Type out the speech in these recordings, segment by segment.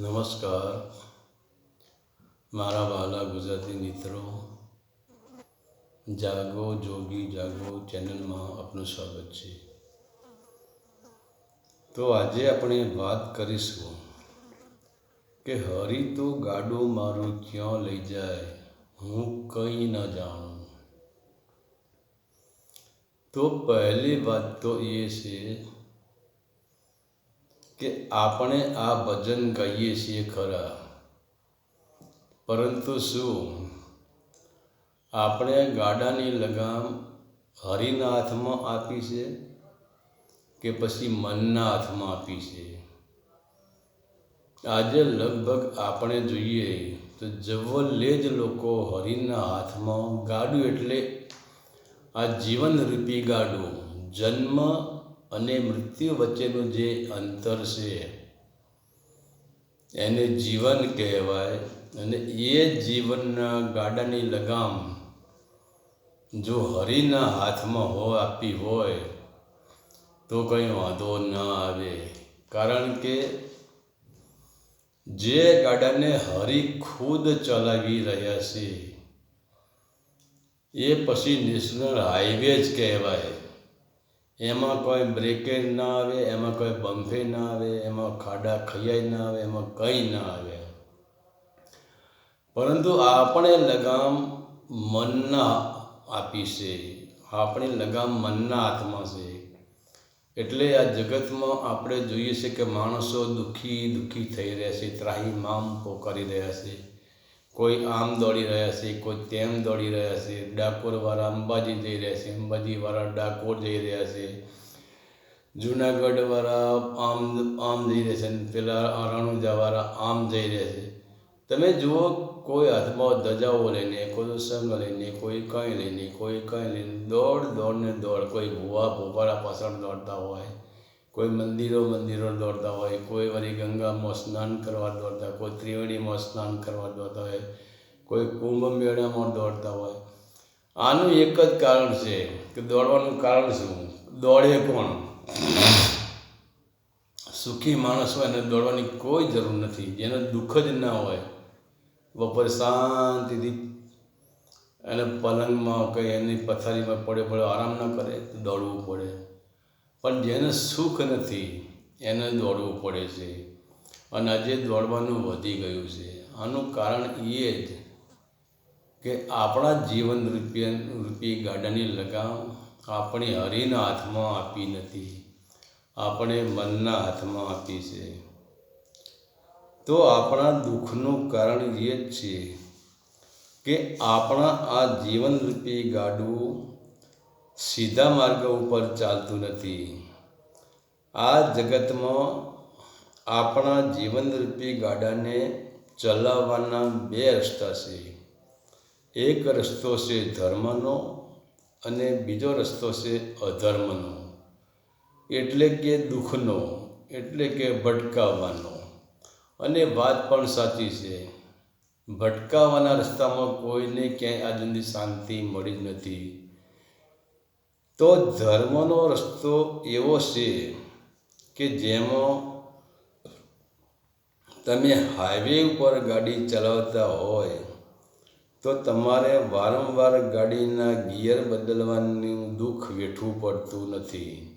નમસ્કાર. મારા વાલા ગુજરાતી મિત્રો, જાગો, જોગી, જાગો ચેનલમાં આપનું સ્વાગત છે. તો આજે આપણે વાત કરીશું કે હરી તો ગાડું મારું ક્યાં લઈ જાય, હું કંઈ ન જાણું. તો પહેલી વાત તો એ છે કે આપણે આ ભજન ગાઈએ છીએ ખરા. પરંતુ શું? આપણે ગાડાની લગામ હરિના હાથમાં આપી છે કે પછી મનના હાથમાં આપી છે? આજે લગભગ આપણે જોઈએ તો જવલ્લે જ લોકો હરિના હાથમાં ગાડું એટલે આ જીવનરૂપી ગાડું, જન્મ અને મૃત્યુ વચ્ચેનું જે અંતર છે, એને જીવન કહેવાય. અને એ જીવનના ગાડાની લગામ જો હરિના હાથમાં હો આપી હોય, તો કંઈ વાંધો ન આવે. કારણ કે જે ગાડાને હરિ ખુદ ચલાવી રહ્યા છે, એ પછી નેશનલ હાઈવે જ કહેવાય. એમાં કોઈ બ્રેકેજ ના આવે, એમાં કોઈ બમ્ફે ના આવે, એમાં ખાડા ખૈયાઈ ના આવે, એમાં કંઈ ના આવે. પરંતુ આપણે લગામ મનના આપી છે. આપણી લગામ મનના હાથમાં છે. એટલે આ જગતમાં આપણે જોઈએ છે કે માણસો દુઃખી દુઃખી થઈ રહ્યા છે ત્રાહી મામ પોકારી રહ્યા છે. કોઈ આમ દોડી રહ્યા છે, કોઈ તેમ દોડી રહ્યા છે, ડાકોરવાળા અંબાજી જઈ રહ્યા છે, અંબાજીવાળા ડાકોર જઈ રહ્યા છે, જુનાગઢવાળા આમ આમ જઈ રહ્યા છે પેલા રણુજાવાળા આમ જઈ રહ્યા છે. તમે જુઓ, કોઈ હાથમાં ધજાઓ લઈને, કોઈ સંગ લઈને, કોઈ કંઈ લઈને, કોઈ કંઈ લઈને દોડ દોડને દોડ, કોઈ ભૂવા ભોપાળા પાછળ દોડતા હોય કોઈ મંદિરો મંદિરો દોડતા હોય, કોઈ વળી ગંગામાં સ્નાન કરવા દોડતા, કોઈ ત્રિવેણીમાં સ્નાન કરવા દોડતા હોય, કોઈ કુંભ મેળામાં દોડતા હોય. આનું એક જ કારણ છે કે દોડવાનું કારણ શું? દોડે કોણ? સુખી માણસ હોય એને દોડવાની કોઈ જરૂર નથી. જેને દુઃખ જ ના હોય, બપોરે શાંતિથી એને પલંગમાં કંઈ એની પથારીમાં પડે પડે આરામ ન કરે તો દોડવું પડે. પણ જેને સુખ નથી, એને દોડવું પડે છે. અને આજે દોડવાનું વધી ગયું છે. આનું કારણ એ જ કે આપણા જીવન રૂપિયા રૂપી ગાડાની લગામ આપણી હરિના હાથમાં આપી નથી. આપણે મનના હાથમાં આપી છે. તો આપણા દુઃખનું કારણ એ જ છે કે આપણા આ જીવનરૂપી ગાડું સીધા માર્ગ ઉપર ચાલતું નથી. આ જગતમાં આપણા જીવનરૂપી ગાડાને ચલાવવાના બે રસ્તા છે. એક રસ્તો છે ધર્મનો અને બીજો રસ્તો છે અધર્મનો. એટલે કે દુઃખનો, એટલે કે ભટકાવવાનો. અને વાત પણ સાચી છે. ભટકાવાના રસ્તામાં કોઈને ક્યાંય આજની શાંતિ મળી જ નથી. તો ધર્મનો રસ્તો એવો છે કે જેમાં તમે હાઈવે ઉપર ગાડી ચલાવતા હોય, તો તમારે વારંવાર ગાડીના ગિયર બદલવાનું દુઃખ વેઠવું પડતું નથી.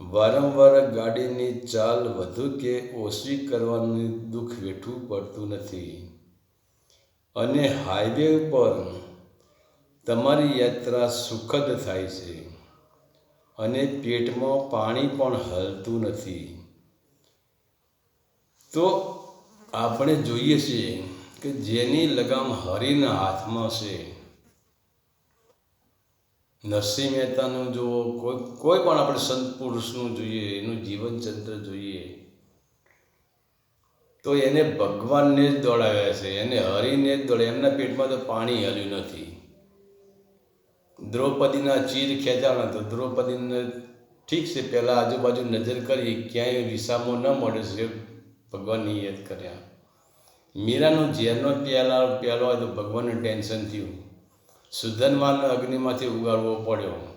વારંવાર ગાડીની ચાલ વધુ કે ઓછી કરવાનું દુઃખ વેઠવું પડતું નથી. અને હાઈવે ઉપર તમારી યાત્રા સુખદ થાય છે અને પેટમાં પાણી પણ હલતું નથી. તો આપણે જોઈએ છીએ કે જેની લગામ હરિના હાથમાં છે. નરસિંહ મહેતાનું જો કોઈ કોઈ પણ આપણે સંત પુરુષનું જોઈએ, એનું જીવનચંદ્ર જોઈએ, તો એને ભગવાનને જ દોડાવ્યા છે, એને હરિને જ દોડે એમના પેટમાં તો પાણી હલ્યું નથી. દ્રૌપદીના ચીર ખેંચાણા તો દ્રૌપદીને ઠીક છે, પહેલાં આજુબાજુ નજર કરી, ક્યાંય વિસામો ન મળે છે. ભગવાનની યાદ કર્યા. મીરાનું ઝેરનો પ્યાલા, પ્યાલો હોય તો ભગવાનને ટેન્શન થયું. સુધનવાનને અગ્નિમાંથી ઉગાડવો પડ્યો.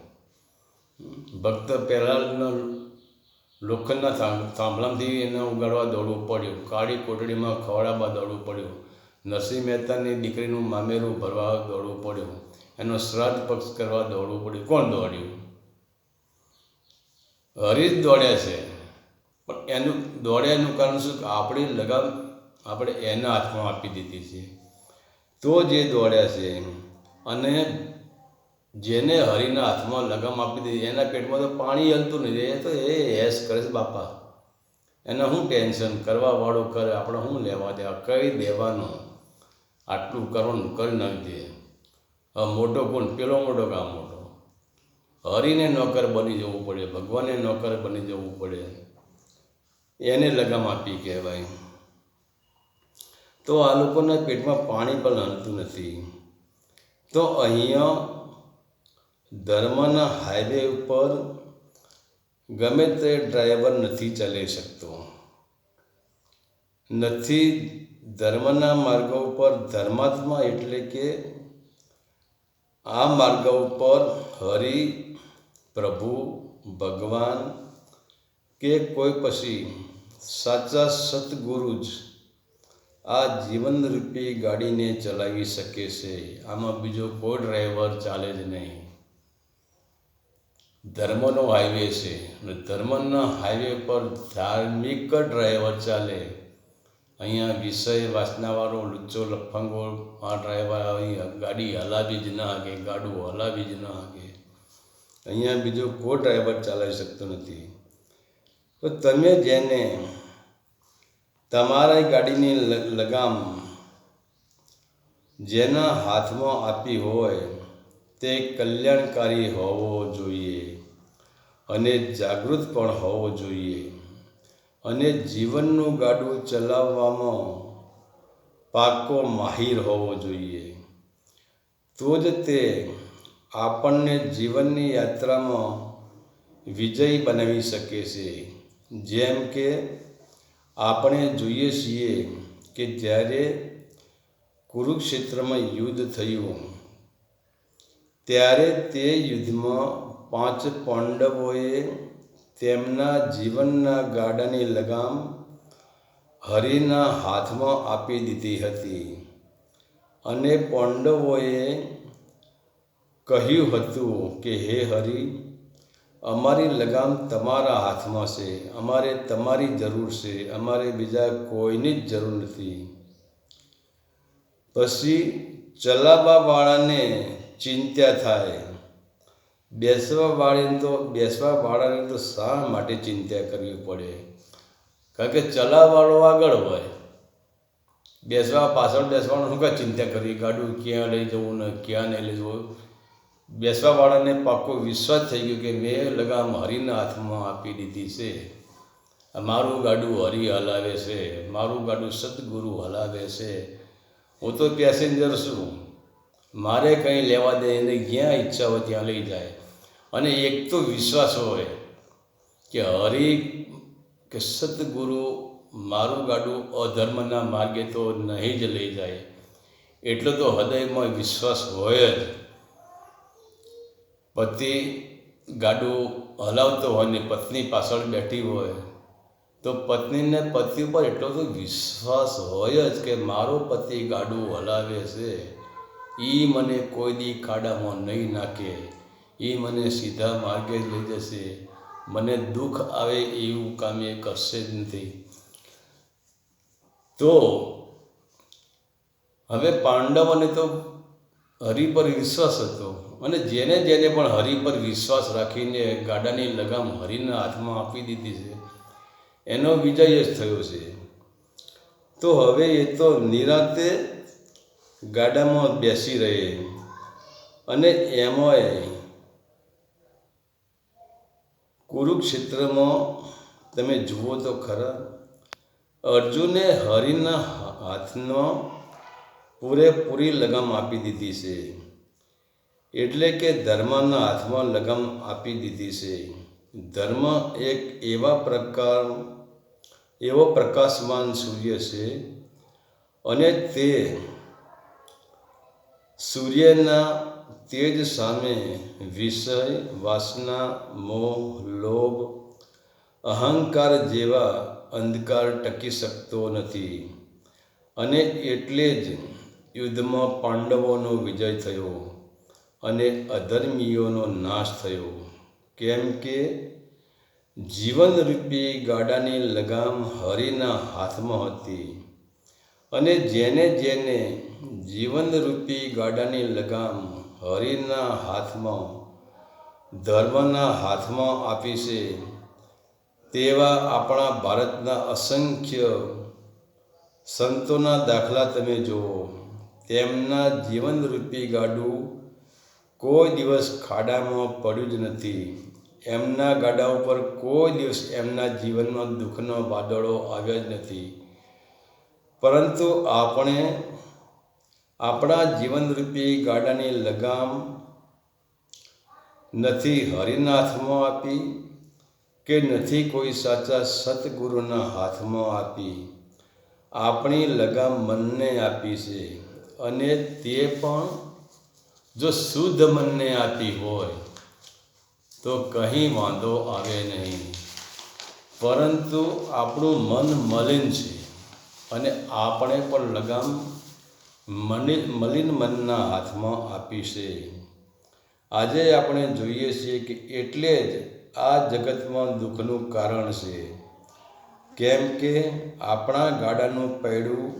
ભક્ત પહેલાંનો લોખંડના થાંભલામાંથી એને ઉગાડવા દોડવું પડ્યું. કાળી કોટડીમાં ખવડાવવા દોડવું પડ્યું. નરસિંહ મહેતાની દીકરીનું મામેરું ભરવા દોડવું પડ્યું. એનો શ્રાદ્ધ પક્ષ કરવા દોડવું પડ્યું. કોણ દોડ્યું? હરી જ દોડ્યા છે. પણ એનું દોડ્યાનું કારણ શું કે આપણી લગામ આપણે એના હાથમાં આપી દીધી છે. તો જે દોડ્યા છે અને જેને હરિના હાથમાં લગામ આપી દીધી, એના પેટમાં તો પાણી હલતું નથી એ તો એ હેસ કરે છે બાપા. એને શું ટેન્શન કરવાવાળું કરે? આપણે શું લેવા દેવા કઈ દેવાનું? આટલું કરવાનું કરી નાખી દે હવે મોટો કોણ? પેલો મોટો કામ મોટો? હરિને નોકર બની જવું પડે, ભગવાનને નોકર બની જવું પડે. એને લગામ આપી કહેવાય. તો આ લોકોના પેટમાં પાણી પણ હલતું નથી. તો અહીંયા ધર્મના હાઈવે ઉપર ગમે તે ડ્રાઈવર નથી ચલાવી શકતો. નથી ધર્મના માર્ગો ઉપર ધર્માત્મા એટલે કે આ માર્ગ ઉપર હરિ, પ્રભુ, ભગવાન કે કોઈ પછી સાચા સતગુરુ જ આ જીવનરૂપી ગાડીને ચલાવી શકે છે. આમાં બીજો કોઈ ડ્રાઈવર ચાલે જ નહીં. ધર્મનો હાઈવે છે અને ધર્મના હાઈવે પર ધાર્મિક ડ્રાઈવર ચાલે. અહીંયા વિષય વાસનાવાળો, લુચ્ચો લફંગો, આ ડ્રાઈવર અહીં ગાડી હલાવી જ ના હાકે, ગાડું હલાવી જ ના હાકે. અહીંયા બીજો કોઈ ડ્રાઈવર ચલાવી શકતો નથી. તો તમે જેને તમારા ગાડીની લગામ જેના હાથમાં આપી હોય, તે કલ્યાણકારી હોવો જોઈએ અને જાગૃત પણ હોવો જોઈએ. અને જીવનનું ગાડું ચલાવવામાં પાકો માહિર હોવો જોઈએ. તો જ તે આપણને જીવનની યાત્રામાં વિજય બનાવી શકે છે. જેમ કે આપણે જોઈએ છીએ કે જ્યારે કુરુક્ષેત્રમાં યુદ્ધ થયું, ત્યારે તે યુદ્ધમાં પાંચ પાંડવોએ તેમના જીવનના ગાડાની લગામ હરિના હાથમાં આપી દીધી હતી. અને પાંડવોએ કહ્યું હતું કે, હે હરિ, અમારી લગામ તમારા હાથમાં છે. અમારે તમારી જરૂર છે. અમારે બીજા કોઈની જ જરૂર નથી. પછી ચલાવવાવાળાને ચિંતા થાય. બેસવા વાળાને તો બેસવા વાળાને તો શા માટે ચિંતા કરવી પડે? કારણ કે ચલાવવાળો આગળ હોય. બેસવા પાછળ બેસવાનું શું કાંઈ ચિંતા કરવી? ગાડું ક્યાં લઈ જવું ને ક્યાં નહીં લઈ જવું? બેસવાવાળાને પાકો વિશ્વાસ થઈ ગયો કે મેં લગામ હરિના હાથમાં આપી દીધી છે. મારું ગાડું હરિ હલાવે છે. મારું ગાડું સદગુરુ હલાવે છે. હું તો પેસેન્જર છું. મારે કંઈ લેવા દે એને જ્યાં ઈચ્છા હોય ત્યાં લઈ જાય. અને એક તો વિશ્વાસ હોય કે હરિ કે સદગુરુ મારું ગાડું અધર્મના માર્ગે તો નહીં જ લઈ જાય. એટલો તો હૃદયમાં વિશ્વાસ હોય જ. પતિ ગાડું હલાવતો હોય ને પત્ની પાછળ બેઠી હોય, તો પત્નીને પતિ ઉપર એટલો તો વિશ્વાસ હોય જ કે મારો પતિ ગાડું હલાવે છે. એ મને કોઈ દી ખાડામાં નહીં નાખે. એ મને સીધા માર્ગે લઈ જશે. મને દુઃખ આવે એવું કામ એ કરશે જ નથી. તો હવે પાંડવોને તો હરિ પર વિશ્વાસ હતો અને જેને જેને પણ હરિ પર વિશ્વાસ રાખીને ગાડાની લગામ હરિના હાથમાં આપી દીધી છે, એનો વિજય જ થયો છે. તો હવે એ તો નિરાતે ગાડામાં બેસી રહે. અને એમાંય કુરુક્ષેત્રમાં તમે જુઓ તો ખરા, અર્જુને હરિના હાથનો પૂરેપૂરી લગામ આપી દીધી છે. એટલે કે ધર્મના હાથમાં લગામ આપી દીધી છે. ધર્મ એક એવા પ્રકાર, એવો પ્રકાશમાન સૂર્ય છે અને તે સૂર્યના તેજ સામે વિષય વાસના મોહ લોભ અહંકાર જેવા અંધકાર ટકી શકતો નથી અને એટલે જ યુદ્ધમાં પાંડવોનો વિજય થયો અને અધર્મીઓનો નાશ થયો કેમ કે જીવનરૂપી ગાડાની લગામ હરિના હાથમાં હતી અને જેને જેને જીવનરૂપી ગાડાની લગામ હરિના હાથમાં, ધર્મના હાથમાં આપી છે, તેવા આપણા ભારતના અસંખ્ય સંતોના દાખલા તમે જુઓ. તેમના જીવનરૂપી ગાડું કોઈ દિવસ ખાડામાં પડ્યું જ નથી. એમના ગાડા ઉપર કોઈ દિવસ એમના જીવનમાં દુઃખનો વાદળો આવ્યા જ નથી. પરંતુ આપણે આપણા જીવનરૂપી ગાડાની લગામ નથી હરિનાથમાં આપી કે નથી કોઈ સાચા સતગુરુના હાથમાં આપી? આપણી લગામ મનને આપી છે અને તે પણ જો શુદ્ધ મનને આપી હોય તો કંઈ વાંધો આવે નહીં. પરંતુ આપણું મન મલિન છે અને આપણે પણ લગામ મલિન મલિન મનના હાથમાં આપી છે. આજે આપણે જોઈએ છીએ કે એટલે જ આ જગતમાં દુઃખનું કારણ છે. કેમ કે આપણા ગાડાનું પૈડું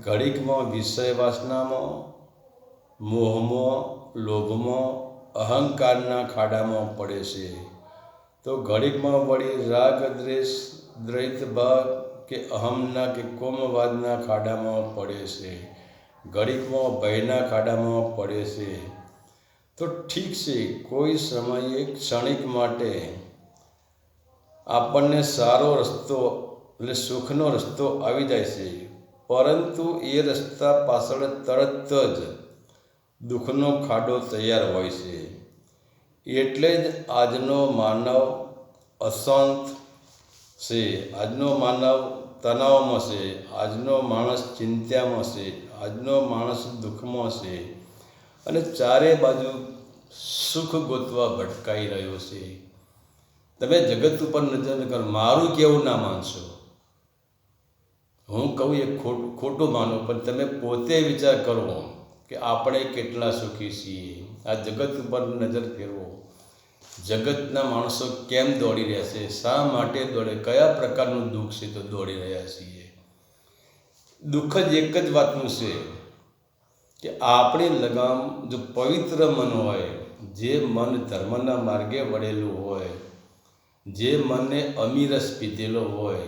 ઘડીકમાં વિષય વાસનામાં મોહમાં, લોભમાં, અહંકારના ખાડામાં પડે છે. તો ઘડીકમાં વળી રાગ દ્વેષ દ્વૈત ભાગ કે અહમના કે કોમવાદના ખાડામાં પડે છે ઘડીકમાં ભયના ખાડામાં પડે છે. તો ઠીક છે, કોઈ સમયે ક્ષણિક માટે આપણને સારો રસ્તો એટલે સુખનો રસ્તો આવી જાય છે, પરંતુ એ રસ્તા પાછળ તરત જ દુઃખનો ખાડો તૈયાર હોય છે. એટલે જ આજનો માનવ અશાંત છે. આજનો માનવ તણાવમાં છે, આજનો માણસ ચિંતામાં છે, આજનો માણસ દુઃખમાં છે અને ચારે બાજુ સુખ ગોતવા ભટકાઈ રહ્યો છે. તમે જગત ઉપર નજર કરો, મારું કેવું ના માનશો. હું કહું એ ખોટું ખોટું માનો, પણ તમે પોતે વિચાર કરો કે આપણે કેટલા સુખી છીએ. આ જગત ઉપર નજર ફેરવો. જગતના માણસો કેમ દોડી રહ્યા છે? શા માટે દોડે? કયા પ્રકારનું દુઃખ છે તો દોડી રહ્યા છીએ? દુઃખ જ એક જ વાતનું છે કે આપણી લગામ જો પવિત્ર મન હોય, જે મન ધર્મના માર્ગે વળેલું હોય, જે મને અમીરસ પીધેલો હોય,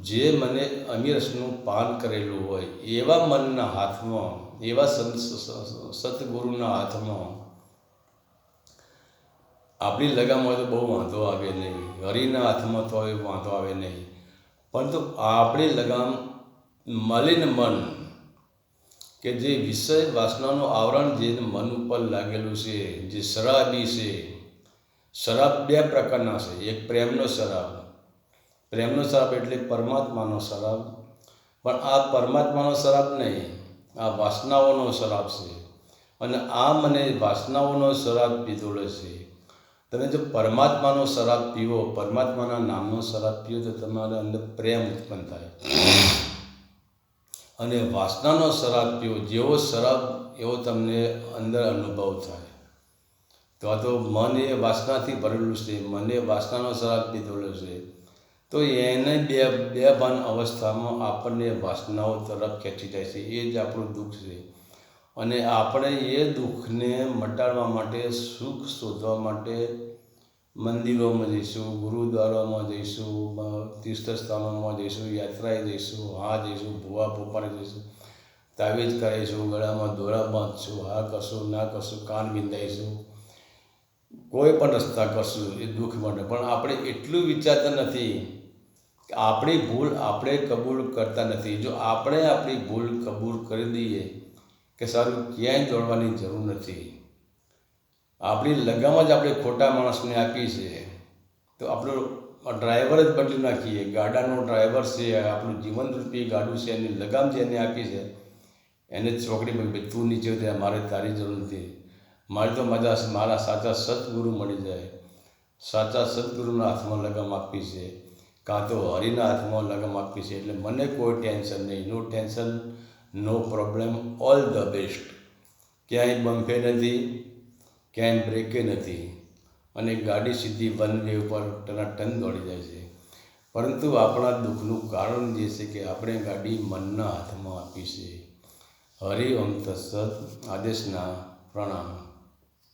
જે મને અમીરસનું પાન કરેલું હોય, એવા મનના હાથમાં, એવા સંત સતગુરુના હાથમાં આપણી લગામ હોય તો બહુ વાંધો આવે નહીં. હરિના હાથમાં તો વાંધો આવે નહીં. પરંતુ આપણી લગામ મલિન મન, કે જે વિષય વાસનાનું આવરણ જે મન ઉપર લાગેલું છે, જે શરાબી છે, શરાબ બે પ્રકારના છે. એક પ્રેમનો શરાબ. પ્રેમનો શરાબ એટલે પરમાત્માનો શરાબ. પણ આ પરમાત્માનો શરાબ નહીં, આ વાસનાઓનો શરાબ છે. અને આ મને વાસનાઓનો શરાબ પીધોળે છે. તમે જો પરમાત્માનો શરાબ પીવો, પરમાત્માના નામનો શરાબ પીવો, તો તમારા અંદર પ્રેમ ઉત્પન્ન થાય. અને વાસનાનો શરાબ પીવો, જેવો શરાબ એવો તમને અંદર અનુભવ થાય. તો આ તો મન એ વાસનાથી ભરેલું છે, મને વાસનાનો શરાબ પીધેલો છે. તો એને બે બે ભાન અવસ્થામાં આપણને વાસનાઓ તરફ ખેંચી જાય છે, એ જ આપણું દુઃખ છે. અને આપણે એ દુઃખને મટાડવા માટે, સુખ શોધવા માટે મંદિરોમાં જઈશું, ગુરુદ્વારામાં જઈશું તીર્થસ્થાનોમાં જઈશું, યાત્રાએ જઈશું, હા જઈશું, ભૂવા પોપાને જઈશું, તાવીજ કરીશું ગળામાં દોરા બાંધશું, હા કરશું, ના કરશું, કાન બિંદાઈશું કોઈ પણ રસ્તા કરશું એ દુઃખ માટે. પણ આપણે એટલું વિચારતા નથી કે આપણી ભૂલ આપણે કબૂલ કરતા નથી. જો આપણે આપણી ભૂલ કબૂલ કરી દઈએ કે સારું, ક્યાંય દોડવાની જરૂર નથી. આપણી લગામ જ આપણે ખોટા માણસને આપી છે તો આપણો ડ્રાઈવર જ બદલી નાખીએ. ગાડાનો ડ્રાઈવર છે, આપણું જીવનરૂપી ગાડું છે, એની લગામ જે એને આપી છે એને જ ચોકડી ભાઈ તું નીચે ઉતરે, મારે તારી જરૂર નથી. મારે તો મજા મારા સાચા સદગુરુ મળી જાય. સાચા સદગુરુના હાથમાં લગામ આપી છે કાં તો હરિના હાથમાં લગામ આપી છે એટલે મને કોઈ ટેન્શન નહીં. No tension no problem all the best ક્યાંય બમ્ફે નથી, ક્યાંય બ્રેકે નથી. અને ગાડી સીધી વન વે ઉપર ટનાટન દોડી જાય છે. પરંતુ આપણા દુઃખનું કારણ જે છે કે આપણે ગાડી મનના હાથમાં આપી છે. હરિ ઓમ આદેશના પ્રણામ.